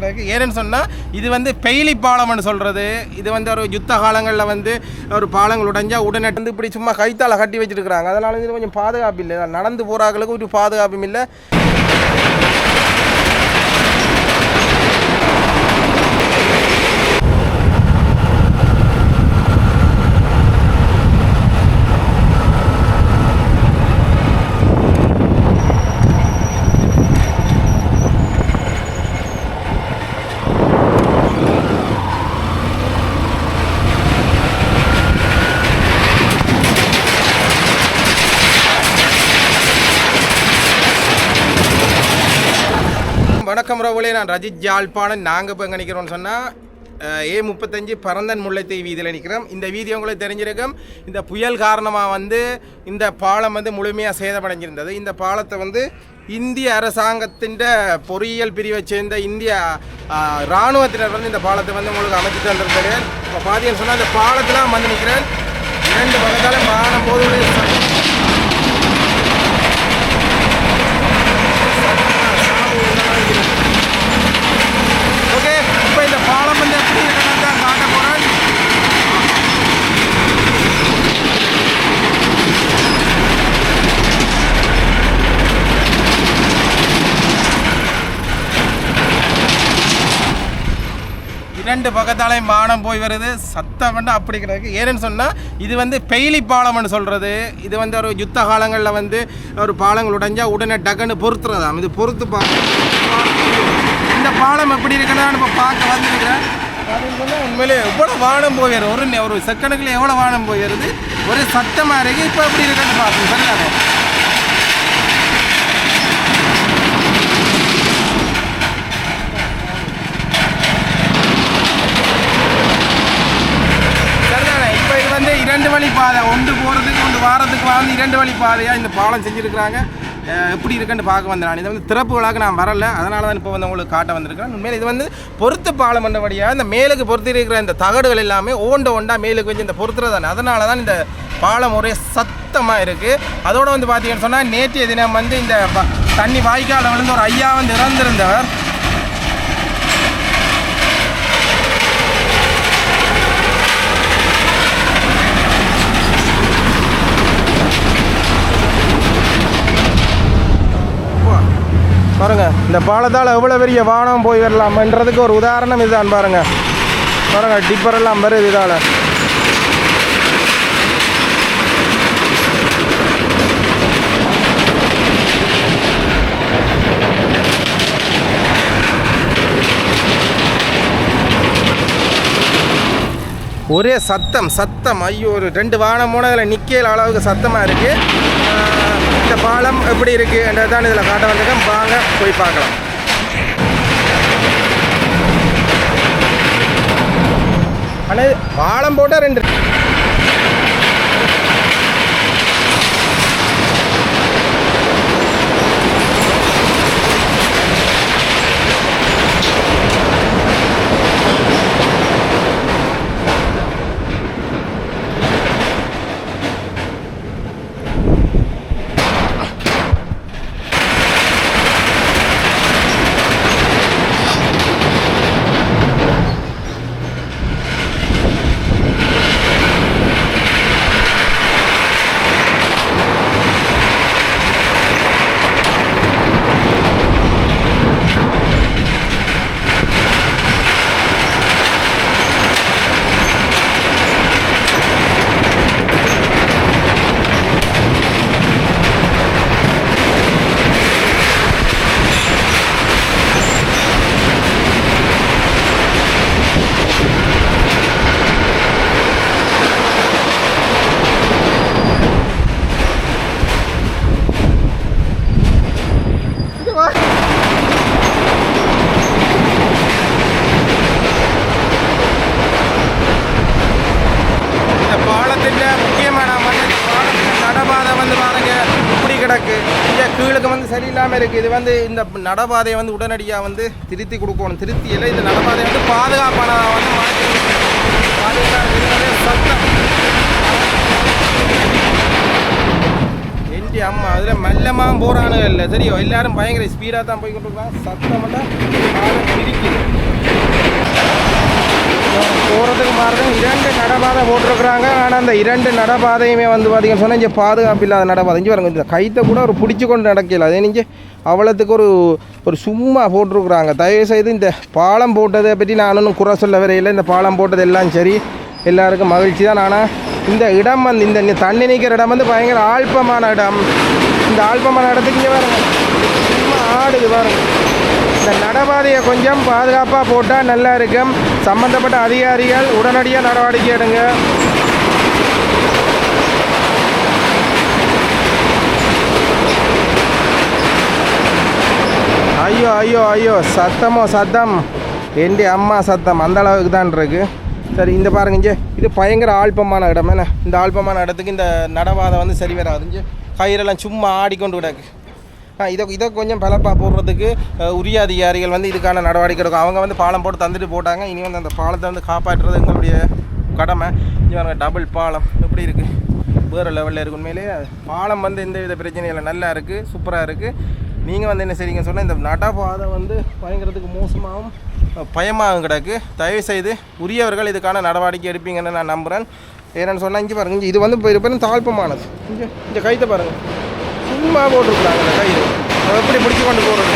அப்படிங்கிறதுக்கு ஏன்னு சொன்னால் இது வந்து பெயிலி பாலம்னு சொல்கிறது இது வந்து ஒரு யுத்த காலங்களில் வந்து ஒரு பாலங்கள் உடைஞ்சா உடனே வந்து இப்படி சும்மா கைத்தால கட்டி வச்சுருக்குறாங்க. அதனால இது கொஞ்சம் பாதுகாப்பு இல்லை. நடந்து போகிறாங்களுக்கு ஒரு பாதுகாப்பும் இல்லை. வணக்கம் ரவுலே நான் ரஜித் ஜாழ்ப்பாணன் நாங்கள் இப்போ எங்கே நிற்கிறோம்னு சொன்னால் ஏ முப்பத்தஞ்சு பரந்தன் முல்லைத்தை வீதியில் நிற்கிறோம் இந்த வீதி உங்களுக்கு தெரிஞ்சிருக்கும். இந்த புயல் காரணமாக வந்து இந்த பாலம் வந்து முழுமையாக சேதமடைஞ்சிருந்தது. இந்த பாலத்தை வந்து இந்திய அரசாங்கத்தின் பொறியியல் பிரிவை சேர்ந்த இந்திய இராணுவத்தினர் வந்து இந்த பாலத்தை வந்து உங்களுக்கு அமைச்சு தந்திருக்கிறேன் இப்போ பார்த்தீங்கன்னு சொன்னால் இந்த பாலத்தில் வந்து நிற்கிறேன் இரண்டு பக்கத்தாலும் மானம் போது ஓகே இப்போ இந்த பாலம் வந்து எப்படி இருக்குன்னு தான் காட்ட போகிறேன் ரெண்டு பக்கத்தாலையும் வானம் போய் வருது. சத்தம் வந்து அப்படி கிடக்கு. ஏன்னு சொன்னால் இது வந்து பெயிலி பாலம்னு சொல்கிறது இது வந்து ஒரு யுத்த காலங்களில் வந்து ஒரு பாலங்கள் உடைஞ்சா உடனே டக்குன்னு பொறுத்துறதாம். இது பொறுத்து பா இந்த பாலம் எப்படி இருக்குன்னா நம்ம பார்க்க வந்துருக்கிறேன். உண்மையிலே எவ்வளோ வானம் போய் ஒரு ஒரு செகண்டுக்குள்ளே எவ்வளோ வானம் போய் ஒரு சத்தமாக இருக்குது இப்போ எப்படி இருக்குன்னு பார்க்கணும் சரிதானே சரிதானே இப்போ இது வந்து இரண்டு வழி பாதை ஒன்று போகிறதுக்கு ஒன்று வாரத்துக்கு வந்து இரண்டு வழி பாதையாக இந்த பாலம் செஞ்சுருக்கிறாங்க. எப்படி இருக்குன்னு பார்க்க வந்தேன் நான். இதை வந்து திறப்புகளாக நான் வரல. அதனால தான் இப்போ வந்து உங்களுக்கு காட்ட வந்திருக்கேன் உண்மையில் இது வந்து பொருத்து பாலம் பண்ணபடியாக இந்த மேலுக்கு பொருத்தி இருக்கிற இந்த தகடுகள் எல்லாமே ஓண்ட ஒண்டா மேலுக்கு வச்சு இந்த பொருத்துறது தானே. அதனால தான் இந்த பாலம் ஒரே சத்தமாக இருக்குது அதோடு வந்து பார்த்தீங்கன்னு சொன்னால் நேற்றைய தினம் வந்து இந்த ப- தண்ணி வாய்க்காலில் விழுந்து ஒரு ஐயா வந்து இறந்திருந்தவர். பாருங்க இந்த பாலத்தால் எவ்வளோ பெரிய வானம் போய் வரலாம்ன்றதுக்கு ஒரு உதாரணம் இதுதான் பாருங்க. பாருங்க டிப்பர் எல்லாம் வருது இதால். ஒரே சத்தம் சத்தம். ஐயோ ஒரு ரெண்டு வானம் மூணதில் இதில் நிற்கல அளவுக்கு சத்தமாக இருக்குது இந்த பாலம் எப்படி இருக்குன்றது தான் இதில் காட்ட வந்திருக்கேன். வாங்க போய் பார்க்கலாம். ஆனால் பாலம் போட்டால் ரெண்டு இந்த பாலத்தின் முக்கியமான வந்து இந்த பாலத்தின் நடபாதை வந்து பாருங்க இப்படி கிடக்கு இந்த கீழுக்கு வந்து சரியில்லாமல் இருக்குது இது வந்து இந்த நடபாதையை வந்து உடனடியாக வந்து திருத்தி கொடுக்கணும். திருத்தி இல்லை இந்த நடபாதையை வந்து பாதுகாப்பானதாக வந்து மாற்றி சத்தம் என்ஜி அம்மா அதில் மெல்லமாக போகிறானுங்க இல்லை. சரியோ? எல்லாரும் பயங்கர ஸ்பீடாக தான் போய் இருக்கான் சத்தமெல்லாம் காலை பிரிக்குது பாருங்கள் இரண்டு நடபாதை போட்டிருக்கிறாங்க. ஆனால் அந்த இரண்டு நடபாதையுமே வந்து பார்த்தீங்கன்னு சொன்னால் இங்கே பாதுகாப்பு இல்லாத நடபாதை இங்கே பாருங்க இந்த கைத்தை கூட ஒரு பிடிச்சி கொண்டு நடக்கல. அதே நீங்கள் அவ்வளோத்துக்கு ஒரு ஒரு சும்மா போட்டிருக்குறாங்க. தயவுசெய்து இந்த பாலம் போட்டதை பற்றி நான் ஒன்றும் குறை சொல்ல வரையில் இந்த பாலம் போட்டது எல்லாம் சரி. எல்லாருக்கும் மகிழ்ச்சி தான். ஆனால் இந்த இடம் வந்து இந்த தண்ணி நிற்கிற இடம் வந்து பயங்கர ஆழ்பமான இடம். இந்த ஆழ்பமான இடத்துக்கு இங்கே பாருங்க சும்மா ஆடுது பாருங்க. இந்த நடபாதையை கொஞ்சம் பாதுகாப்பாக போட்டால் நல்லா இருக்கும். சம்பந்தப்பட்ட அதிகாரிகள் உடனடியாக நடவடிக்கை எடுங்க. ஐயோ ஐயோ ஐயோ சத்தமோ சத்தம். என் அம்மா சத்தம். அந்த அளவுக்கு தான் இருக்கு. சரி இந்த பாருங்க இது பயங்கர ஆழ்பமான இடம். என்ன? இந்த ஆழ்பமான இடத்துக்கு இந்த நடவாதை வந்து சரி வராது. கயிறெல்லாம் சும்மா ஆடிக்கொண்டு கிடக்கு. இதை இதை கொஞ்சம் பலப்பா போடுறதுக்கு உரிய அதிகாரிகள் வந்து இதுக்கான நடவடிக்கை எடுக்கும். அவங்க வந்து பாலம் போட்டு தந்துட்டு போட்டாங்க. இனி வந்து அந்த பாலத்தை வந்து காப்பாற்றுறது எங்களுடைய கடமை. இங்கே பாருங்க டபுள் பாலம். எப்படி இருக்குது வேறு லெவலில் இருக்கு. உண்மையிலேயே பாலம் வந்து எந்த வித பிரச்சனையும் இல்லை. நல்லா இருக்குது சூப்பராக இருக்குது நீங்கள் வந்து என்ன செய்றீங்கன்னு சொன்னால் இந்த நடபாதை வந்து பயங்கரத்துக்கு மோசமாகவும் பயமாகவும் கிடக்கு. தயவு செய்து உரியவர்கள் இதுக்கான நடவடிக்கை எடுப்பீங்கன்னு நான் நம்புகிறேன் ஏன்னு சொன்னால் இங்கே பாருங்க இது வந்து இப்போ இருப்பேன் தாழ்ப்பமானது. இங்கே இங்கே கைத்தை பாருங்கள் சும்மா போட்டிருக்குறாங்க இந்த கயிறு அதை எப்படி பிடிச்சி கொண்டு போகிறது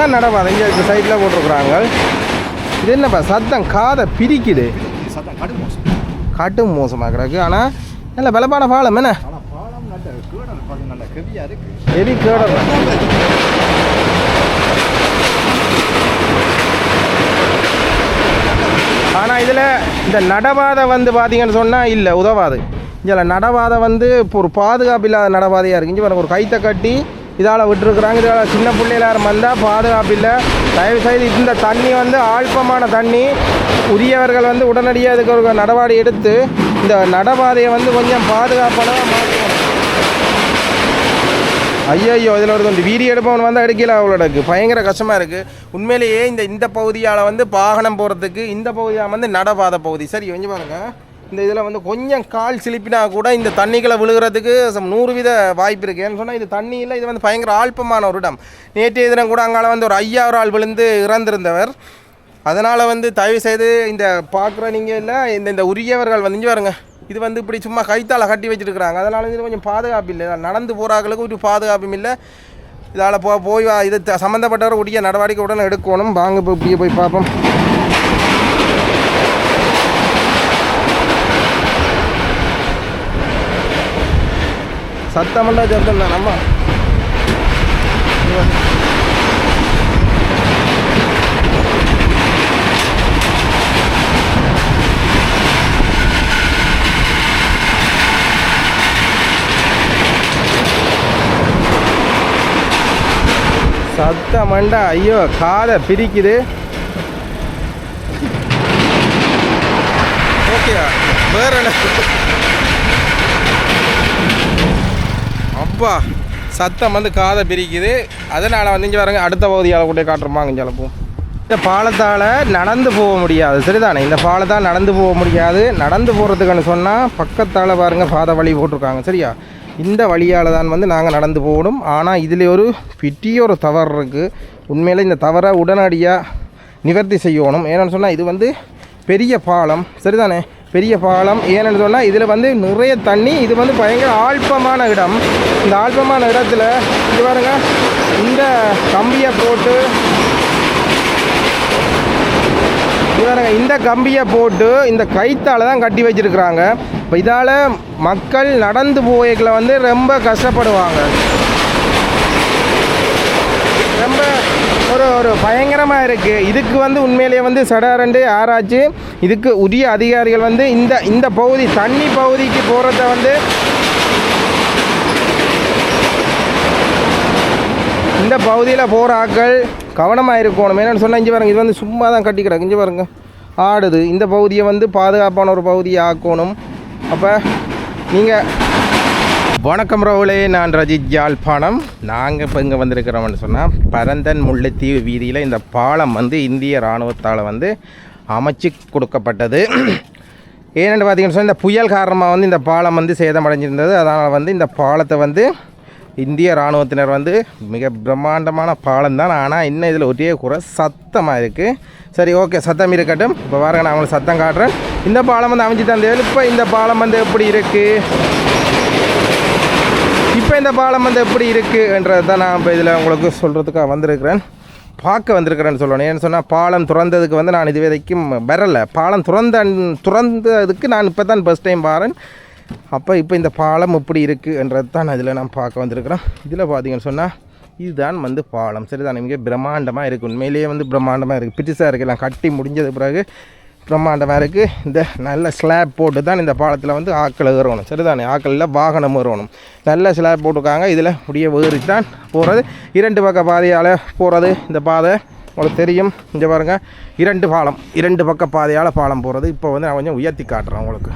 இதுதான் நடப்பாதை இங்கே இந்த சைடில் போட்டிருக்குறாங்க. இது என்னப்பா? சத்தம் காதை பிரிக்குது. சத்தம் கடும் மோசமாக கிடக்கு. ஆனால் நல்ல பலப்பான பாலம் என்ன? எரி கேடல் ஆனால் இதில் இந்த நடபாதை வந்து பார்த்தீங்கன்னு சொன்னால் இல்லை உதவாது. இதில் நடபாதை வந்து இப்போ ஒரு பாதுகாப்பு இல்லாத நடபாதையாக இருக்குது இங்கே ஒரு கைத்தை கட்டி இதால் விட்டுருக்குறாங்க. இதால் சின்ன பிள்ளைகளாரும் வந்தால் பாதுகாப்பு இல்லை. தயவுசெய்து இந்த தண்ணி வந்து ஆழ்பமான தண்ணி. உரியவர்கள் வந்து உடனடியாக இதுக்கு ஒரு நடவடி எடுத்து இந்த நடபாதையை வந்து கொஞ்சம் பாதுகாப்பானதாக மாற்றணும். ஐயோ இதில் ஒரு கொஞ்சம் வீடியோ எடுப்பவன் வந்து எடுக்கல அவளோடக்கு பயங்கர கஷ்டமாக இருக்குது உண்மையிலேயே இந்த இந்த பகுதியால் வந்து வாகனம் போகிறதுக்கு இந்த பகுதியாக வந்து நடபாத பகுதி. சரி கொஞ்சம் பாருங்கள் இந்த இதில் வந்து கொஞ்சம் கால் சிலிப்பினா கூட இந்த தண்ணிகளை விழுகிறதுக்கு நூறு வித வாய்ப்பு இருக்குது ஏன்னு சொன்னால் இது தண்ணி இல்லை இது வந்து பயங்கர ஆழ்ப்பமான ஒரு இடம். நேற்றைய தினம் கூட அங்கால வந்து ஒரு ஐயா ஒரு ஆள் விழுந்து இறந்திருந்தவர். அதனால் வந்து தயவு செய்து இந்த பார்க்குற நீங்கள் இல்லை இந்த இந்த உரியவர்கள் வந்து இங்கே பாருங்க. இது வந்து இப்படி சும்மா கைத்தால கட்டி வச்சுருக்குறாங்க. அதனால் இது கொஞ்சம் பாதுகாப்பு இல்லை. நடந்து போகிறாங்களுக்கு ஒரு பாதுகாப்பும் இல்லை. இதால் போ போய் வா- இது த- சம்மந்தப்பட்டவர் உரிய நடவடிக்கை உடனே எடுக்கணும். வாங்க இப்போ இப்படியே போய் பார்ப்போம். சத்தமெல்லாம் சத்தம் தான் நம்ம. சத்தமண்டா ஐயோ காதை பிரிக்குது ஓகேயா வேற என்ன? அப்பா சத்தம் வந்து காதை பிரிக்குது. அதனால் வந்து இங்கே வரங்க அடுத்த பகுதியால் கூட காட்டுறோமாங்க இங்கே இந்த பாலத்தால் நடந்து போக முடியாது. சரிதானே? இந்த பாலத்தால் நடந்து போக முடியாது. நடந்து போகிறதுக்குன்னு சொன்னால் பக்கத்தால் பாருங்கள் பாதை வழி போட்டிருக்காங்க. சரியா? இந்த வழியால் தான் வந்து நாங்கள் நடந்து போகணும். ஆனால் இதில் ஒரு பெரிய ஒரு தவறு இருக்குது உண்மையில் இந்த தவறை உடனடியாக நிவர்த்தி செய்யணும். ஏன்னு சொன்னால் இது வந்து பெரிய பாலம். சரிதானே? பெரிய பாலம் ஏன்னு சொன்னால் இதில் வந்து நிறைய தண்ணி இது வந்து பயங்கர ஆழ்பமான இடம். இந்த ஆழ்பமான இடத்துல இது பாருங்க இந்த கம்பியை போட்டு இது பாருங்க இந்த கம்பியை போட்டு இந்த கைத்தால தான் கட்டி வச்சிருக்கிறாங்க. இப்போ இதால் மக்கள் நடந்து போய்களை வந்து ரொம்ப கஷ்டப்படுவாங்க. ரொம்ப ஒரு ஒரு பயங்கரமாக இருக்குது இதுக்கு வந்து உண்மையிலேயே வந்து சடாரண்டு ஆராய்ச்சி இதுக்கு உரிய அதிகாரிகள் வந்து இந்த இந்த பகுதி தண்ணி பகுதிக்கு போகிறத வந்து இந்த பகுதியில் போகிற ஆட்கள் கவனமாக இருக்கணும். என்னென்னு சொன்னால் இங்கே பாருங்கள் இது வந்து சும்மா தான் கட்டி கிடக்கு. இங்கே பாருங்க ஆடுது. இந்த பகுதியை வந்து பாதுகாப்பான ஒரு பகுதியை ஆக்கணும். அப்போ நீங்கள் வணக்கம் ரவுலே நான் ரஜித் யாழ்ப்பாணம். நாங்கள் இப்போ இங்கே வந்திருக்கிறோம்னு சொன்னால் பரந்தன் முல்லைத்தீவு வீதியில் இந்த பாலம் வந்து இந்திய இராணுவத்தால் வந்து அமைச்சு கொடுக்கப்பட்டது. ஏன்னு பார்த்தீங்கன்னு சொன்னால் இந்த புயல் காரணமாக வந்து இந்த பாலம் வந்து சேதமடைஞ்சிருந்தது அதனால் வந்து இந்த பாலத்தை வந்து இந்திய இராணுவத்தினர் வந்து மிக பிரம்மாண்டமான பாலம் தான். ஆனால் இன்னும் இதில் ஒரே குறை சத்தமாக இருக்குது சரி ஓகே சத்தம் இருக்கட்டும். இப்போ பாருங்க நான் உங்களுக்கு சத்தம் காட்டுறேன். இந்த பாலம் வந்து அமைச்சு தந்தது இப்போ இந்த பாலம் வந்து எப்படி இருக்குது இப்போ இந்த பாலம் வந்து எப்படி இருக்குன்றது தான் நான் இப்போ இதில் உங்களுக்கு சொல்கிறதுக்காக வந்திருக்கிறேன். பார்க்க வந்திருக்கிறேன்னு சொல்லணும். ஏன்னு சொன்னால் பாலம் திறந்ததுக்கு வந்து நான் இது வரைக்கும் வரலை. பாலம் திறந்த திறந்ததுக்கு நான் இப்போ தான் ஃபஸ்ட் டைம் பாரேன் அப்போ இப்போ இந்த பாலம் எப்படி இருக்குன்றது தான் இதில் நான் பார்க்க வந்திருக்கிறேன் இதில் பார்த்தீங்கன்னு சொன்னால் இதுதான் வந்து பாலம். சரிதான்? மிக பிரம்மாண்டமாக இருக்குது உண்மையிலேயே வந்து பிரம்மாண்டமாக இருக்குது பிரிட்டிஸாக இருக்கலாம். கட்டி முடிஞ்சது பிறகு பிரம்மாண்டமாக இருக்குது இந்த நல்ல ஸ்லாப் போட்டு தான் இந்த பாலத்தில் வந்து ஆக்கள் ஏறணும். சரிதானே? ஆக்களில் வாகனம் ஏறணும். நல்ல ஸ்லாப் போட்டிருக்காங்க. இதில் முடிய ஏறி தான் போகிறது இரண்டு பக்க பாதையால் போகிறது இந்த பாதை. உங்களுக்கு தெரியும். இங்கே பாருங்கள் இரண்டு பாலம். இரண்டு பக்க பாதையால் பாலம் போகிறது இப்போ வந்து நான் கொஞ்சம் உயர்த்தி காட்டுறேன் உங்களுக்கு.